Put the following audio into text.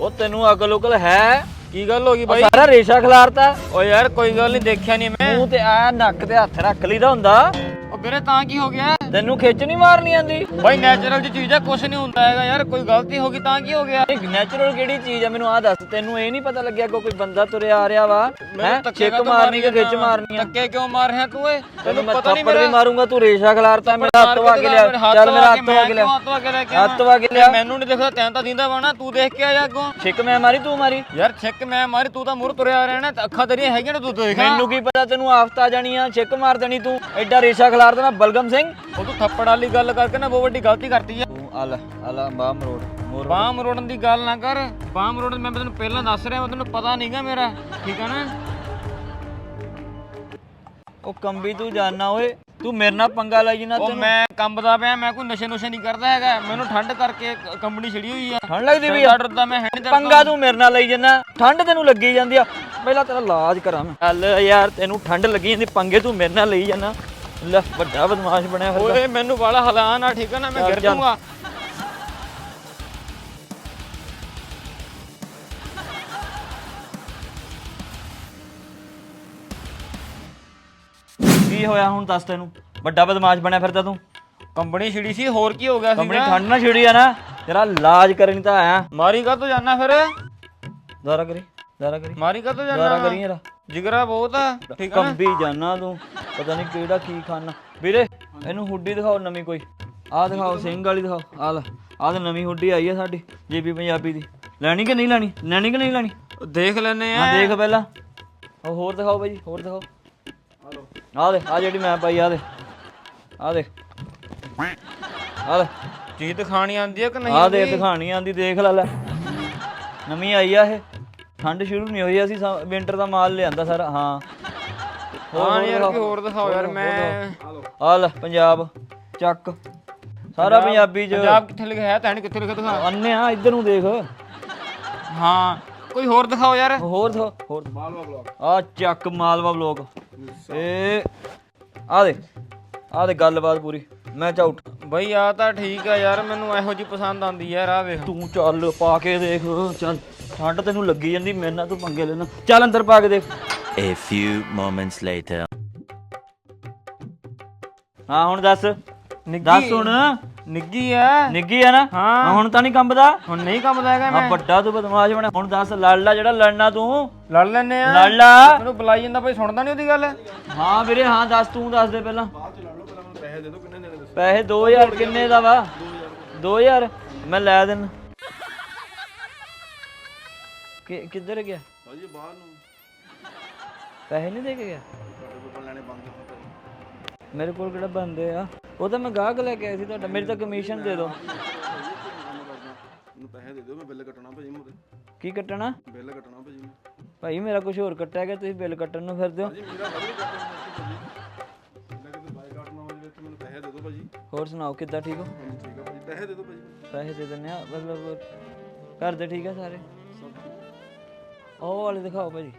ਉਹ ਤੈਨੂੰ ਅਕਲ ਉਕਲ ਹੈ? ਕੀ ਗੱਲ ਹੋ ਗਈ ਉਹ ਬਾਈ? ਸਾਰਾ ਰੇਸ਼ਾ ਖਿਲਾਰਤਾ। ਓ ਯਾਰ ਕੋਈ ਗੱਲ ਨਹੀਂ ਦੇਖਿਆ ਨਹੀਂ ਮੈਂ। ਮੂੰਹ ਤੇ ਆ ਨੱਕ ਤੇ ਹੱਥ ਰੱਖ ਲਈਦਾ ਹੁੰਦਾ। ਓ ਵੀਰੇ ਤਾਂ ਕੀ ਹੋ ਗਿਆ? ਤੈਨੂੰ ਖਿੱਚ ਨਹੀਂ ਮਾਰਨੀ ਆਂਦੀ। ਬਾਈ ਨੈਚੁਰਲ ਜੀ ਚੀਜ਼ ਆ ਕੁਝ ਨਹੀਂ ਹੁੰਦਾ ਹੈਗਾ ਯਾਰ ਕੋਈ ਗਲਤੀ ਹੋ ਗਈ ਤਾਂ ਕੀ ਹੋ ਗਿਆ? ਨੈਚੁਰਲ ਕਿਹੜੀ ਚੀਜ਼ ਆ ਮੈਨੂੰ ਆ ਦੱਸ ਤੈਨੂੰ ਇਹ ਨਹੀਂ ਪਤਾ ਲੱਗਿਆ ਕਿ ਕੋਈ ਬੰਦਾ ਤੁਰਿਆ ਆ ਰਿਹਾ ਵਾ ਹੈ? ਧੱਕੇ ਮਾਰਨੀ ਕਿ ਖਿੱਚ? ਮਾਰਨੀ ਆ? ਧੱਕੇ ਕਿਉਂ ਮਾਰ ਰਿਹਾ ਤੂੰ ਏ ਤੈਨੂੰ ਮੈਂ ਪਤਾ ਨਹੀਂ ਮੇਰਾ ਮਾਰੂੰਗਾ ਤੂੰ ਰੇਸ਼ਾ ਖਿਲਾਰਤਾ ਮੇਰਾ ਹੱਥ ਵਾ ਕੇ ਲਿਆ ਚੱਲ ਮੇਰਾ ਹੱਥ ਵਾ ਕੇ ਲਿਆ ਹੱਥ ਵਾ ਕੇ ਲਿਆ ਮੈਨੂੰ ਨਹੀਂ ਦਿਖਦਾ ਤੈਨੂੰ ਤਾਂ ਦਿੰਦਾ ਵਾ ਨਾ ਤੂੰ ਦੇਖ ਕੇ ਆਇਆ ਅੱਗੋਂ। ਛਿੱਕ ਮੈਂ ਮਾਰੀ ਤੂੰ ਮਾਰੀ। ਯਾਰ ਛਿੱਕ ਮੈਂ ਮਾਰੀ ਤੂੰ ਤਾਂ ਮੂਰ ਤੁਰਿਆ ਆ ਰਿਹਾ ਨਾ ਅੱਖਾਂ ਤੇਰੀਆਂ ਹੈਗੀਆਂ ਨੇ ਤੂੰ ਦੇਖ। ਮੈਨੂੰ ਕੀ ਪਤਾ ਤੈਨੂੰ ਆਫਤ ਆ ਜਾਣੀ ਆ ਛਿੱਕ ਮਾਰ ਦੇਣੀ ਤੂੰ। ਐਡਾ ਰੇਸ਼ਾ ਖਿਲਾਰ ਦੇਣਾ ਬਲਗਮ ਸਿੰਘ। ਉਹ ਤੂੰ ਥੱਪੜ ਵਾਲੀ ਗੱਲ ਕਰਕੇ ਨਾ ਬਹੁਤ ਵੱਡੀ ਗਲਤੀ ਕਰਤੀ ਆ। ਤੂੰ ਆਲਾ ਆਲਾ ਬਾਹ ਮਰੋੜ ਮੋਰ ਬਾਹ ਮਰੋੜਨ ਦੀ ਗੱਲ ਨਾ ਕਰ। ਬਾਹ ਮਰੋੜਨ ਮੈਂ ਤੈਨੂੰ ਪਹਿਲਾਂ ਦੱਸ ਰਿਹਾ ਮੈਂ ਤੈਨੂੰ ਪਤਾ ਨਹੀਂਗਾ ਮੇਰਾ। ਠੀਕ ਆ ਨਾ? ਉਹ ਕੰਬੀ ਤੂੰ ਜਾਨਣਾ ਓਏ। ਤੂੰ ਮੇਰੇ ਨਾਲ ਪੰਗਾ ਲਈ ਨਾ ਉਹ ਤੈਨੂੰ। ਮੈਂ ਕੰਬਦਾ ਪਿਆ ਮੈਂ ਕੋਈ ਨਸ਼ੇ ਨੁਸ਼ੇ ਨਹੀਂ ਕਰਦਾ ਹੈਗਾ। ਮੈਨੂੰ ਠੰਡ ਕਰਕੇ ਕ- ਕੰਬਣੀ ਛਿੜੀ ਹੋਈ ਆ। ਠੰਡ ਲੱਗਦੀ ਵੀ ਆ। ਡਰ ਮੈਂ ਹੈ ਨਹੀਂ ਪੰਗਾ ਤੂੰ ਮੇਰੇ ਨਾਲ ਲਈ ਜੰਨਾ। ਠੰਡ ਤੈਨੂੰ ਲੱਗੀ ਜਾਂਦੀ ਆ। ਪਹਿਲਾਂ ਤੇਰਾ ਇਲਾਜ ਕਰਾਂ ਮੈਂ। ਚੱਲ ਯਾਰ ਤੈਨੂੰ ਠੰਡ ਲੱਗੀ ਜਾਂਦੀ ਪੰਗੇ ਤੂੰ ਮੇਰੇ ਨਾਲ ਲਈ ਜੰਨਾ। ਲੈ ਵੱਡਾ ਬਦਮਾਸ਼ ਬਣਿਆ ਫਿਰਦਾ। ਓਏ ਮੈਨੂੰ ਵਾਲਾ ਹਲਾ ਨਾ ਠੀਕ ਆ ਨਾ ਮੈਂ ਚੱਲ, ਗਿਰ। ਜਾਊਂਗਾ ਕੀ ਹੋਇਆ ਹੁਣ ਦੱਸ ਤੈਨੂੰ? ਵੱਡਾ ਬਦਮਾਸ਼ ਬਣਿਆ ਫਿਰਦਾ ਤੂੰ? ਕੰਬਣੀ ਛਿੜੀ ਸੀ ਹੋਰ ਕੀ ਹੋ ਗਿਆ ਸੀ ਕੰਪਨੀ ਠੰਡ ਨਾ ਛਿੜੀ ਆ ਨਾ ਤੇਰਾ ਇਲਾਜ ਕਰਨ ਤਾਂ ਆਇਆ। ਮਾਰੀ ਕਾ ਤੂੰ ਜਾਣਾ ਫਿਰ? ਦਾਰਾ ਕਰੀ ਦਾਰਾ ਕਰੀ। ਮਾਰੀ ਕਾ ਤੂੰ ਦਾਰਾ ਜਾਣਾ ਕਰੀ ਯਾਰ ਜਿਗਰਾ ਬਹੁਤ ਆ ਠੀਕ ਆ ਨਾ? ਕੰਬੀ ਜਾਨਾ ਤੂੰ ਪਤਾ ਨਹੀਂ ਕਿਹੜਾ ਕੀ ਖਾਣਾ ਵੀਰੇ ਇਹਨੂੰ ਹੁੱਡੀ ਦਿਖਾਓ ਨਵੀਂ ਕੋਈ। ਆਹ ਦਿਖਾਓ ਸਿੰਘ ਵਾਲੀ ਦਿਖਾਓ। ਆਹ ਲੈ ਆਹ ਤੇ ਨਵੀਂ ਹੁੱਡੀ ਆਈ ਆ ਸਾਡੀ ਜੀਬੀ ਪੰਜਾਬੀ ਦੀ। ਲੈਣੀ ਕਿ ਨਹੀਂ ਲੈਣੀ? ਲੈਣੀ ਕਿ ਨਹੀਂ ਲੈਣੀ? ਦੇਖ ਲੈਨੇ ਆ। ਹਾਂ ਦੇਖ ਪਹਿਲਾਂ। ਉਹ ਹੋਰ ਦਿਖਾਓ ਭਾਈ ਹੋਰ ਦਿਖਾਓ। ਆਹ ਦੇ ਆ ਜਿਹੜੀ ਮੈਂ ਪਾਈ ਆ ਦੇ ਆ ਦੇ ਆ ਦੇ ਚੀਜ਼ ਦਿਖਾਣੀ ਆਂਦੀ ਆ ਕਿ ਨਹੀਂ ਆ ਦੇ ਦਿਖਾਣੀ ਆਂਦੀ ਦੇਖ ਲੈ ਲੈ। ਨਵੀਂ ਆਈ ਆ ਇਹ। ਠੰਡ ਸ਼ੁਰੂ ਨਹੀਂ ਹੋਈ ਅਸੀਂ ਵਿੰਟਰ ਦਾ ਮਾਲ ਲਿਆਂਦਾ ਸਾਰਾ ਹਾਂ। ਹਾਂ ਯਾਰ ਕੀ ਹੋਰ ਦਿਖਾਓ ਯਾਰ ਮੈਂ ਆ ਲੈ ਪੰਜਾਬ ਚੱਕ। ਸਾਰਾ ਪੰਜਾਬੀ ਚ ਪੰਜਾਬ ਕਿੱਥੇ ਲਿਖਿਆ ਹੈ? ਤੈਨੂੰ ਕਿੱਥੇ ਲਿਖਿਆ ਦਿਖਾ। ਅੰਨੇ ਆ ਇੱਧਰ ਨੂੰ ਦੇਖ। ਹਾਂ ਕੋਈ ਹੋਰ ਦਿਖਾਓ ਯਾਰ। ਹੋਰ ਹੋਰ ਮਾਲਵਾ ਬਲੌਗ ਆ ਚੱਕ ਮਾਲਵਾ ਬਲੌਗ ਇਹ ਆ ਦੇ ਆ ਦੇ ਗੱਲਬਾਤ ਪੂਰੀ। ਮੈਂ ਝੂਠ ਬਈ ਆ ਤਾਂ ਠੀਕ ਆ ਯਾਰ ਮੈਨੂੰ ਇਹੋ ਜੀ ਪਸੰਦ ਆਂਦੀ ਯਾਰ ਆ ਵੇਖ ਤੂੰ ਚੱਲ ਪਾ ਕੇ ਦੇਖ ਚੱਲ। ਠੰਡ ਤੈਨੂੰ ਲੱਗੀ ਜਾਂਦੀ ਮੇਰੇ ਨਾਲ ਤੂੰ ਪੰਗੇ ਲੈਣਾ ਚੱਲ ਅੰਦਰ ਪਾ ਕੇ ਦੇਖ A few moments later. ਹਾਂ ਹੁਣ ਦੱਸ। ਨਿੱਗੀ। ਦੱਸ ਹੁਣ। ਨਿੱਗੀ ਆ ਨਿੱਗੀ ਆ ਨਾ? ਹਾਂ। ਹੁਣ ਤਾਂ ਨਹੀਂ ਕੰਬਦਾ? ਹੁਣ ਨਹੀਂ ਕੰਮਦਾ ਹੈਗਾ ਆ ਮੈਂ। ਵੱਡਾ ਤੂੰ ਬਦਮਾਸ਼ ਬਣਾ। ਹੁਣ ਦੱਸ ਲੜਲਾ ਜਿਹੜਾ ਲੜਨਾ ਤੂੰ। ਲੜ ਲੈਨੇ ਆ। ਲੜ ਲਾ। ਮੈਨੂੰ ਬੁਲਾਈ ਜਾਂਦਾ ਬਈ ਸੁਣਦਾ ਨਹੀਂ ਉਹਦੀ ਗੱਲ। ਹਾਂ ਵੀਰੇ ਹਾਂ ਦੱਸ ਤੂੰ ਦੱਸ ਦੇ ਪਹਿਲਾਂ। ਪੈਸੇ 2000 ਕਿੰਨੇ ਦਾ ਵਾ? 2000 ਮੈਂ ਲੈ ਦੇਣ ਕਿ ਕਿੱਧਰ ਗਿਆ? ਭਾਜੀ ਬਾਹਰ ਨੂੰ। ਪੈਸੇ ਨਹੀਂ ਦੇ ਕੇ ਗਿਆ? ਮੇਰੇ ਕੋਲ ਕਿਹੜਾ ਬੰਦੇ ਆ? ਉਹ ਤਾਂ ਮੈਂ ਗਾਹਕ ਲੈ ਕੇ ਆਇਆ ਸੀ ਤੁਹਾਡਾ। ਮੇਰੀ ਤਾਂ ਕਮਿਸ਼ਨ ਦੇ ਦਿਓ ਮੈਨੂੰ ਪੈਸੇ ਦੇ ਦਿਓ ਮੈਂ ਬਿੱਲ ਕੱਟਣਾ ਭਾਜੀ ਮੋਰੇ। ਕੀ ਕੱਟਣਾ? ਬਿੱਲ ਕੱਟਣਾ ਭਾਜੀ ਮੈਂ। ਭਾਈ ਮੇਰਾ ਕੁਝ ਹੋਰ ਕੱਟਿਆ ਗਿਆ ਤੁਸੀਂ ਬਿੱਲ ਕੱਟਣ ਨੂੰ ਫਿਰਦੇ ਹੋ। ਭਾਜੀ ਮੇਰਾ ਵਧੀਆ ਕੱਟਣਾ ਭਾਜੀ ਮੈਂ ਕਿਤੇ ਬਾਈ ਕੱਟਣਾ ਹੋ ਜਾਵੇ ਤੇ ਮੈਨੂੰ ਪੈਸੇ ਦੇ ਦਿਓ ਭਾਜੀ। ਹੋਰ ਸੁਣਾਓ ਕਿੱਦਾਂ ਠੀਕ ਹੋ? ਹਾਂਜੀ ਠੀਕ ਆ ਭਾਜੀ। ਪੈਸੇ ਦੇ ਦਿਓ ਭਾਜੀ। ਪੈਸੇ ਦੇ ਦਿੰਨੇ ਆ ਮਤਲਬ ਘਰ ਦੇ ਠੀਕ ਆ ਸਾਰੇ? ਸਭ ਠੀਕ। ਉਹ ਵਾਲੇ ਦਿਖਾਓ ਭਾਜੀ।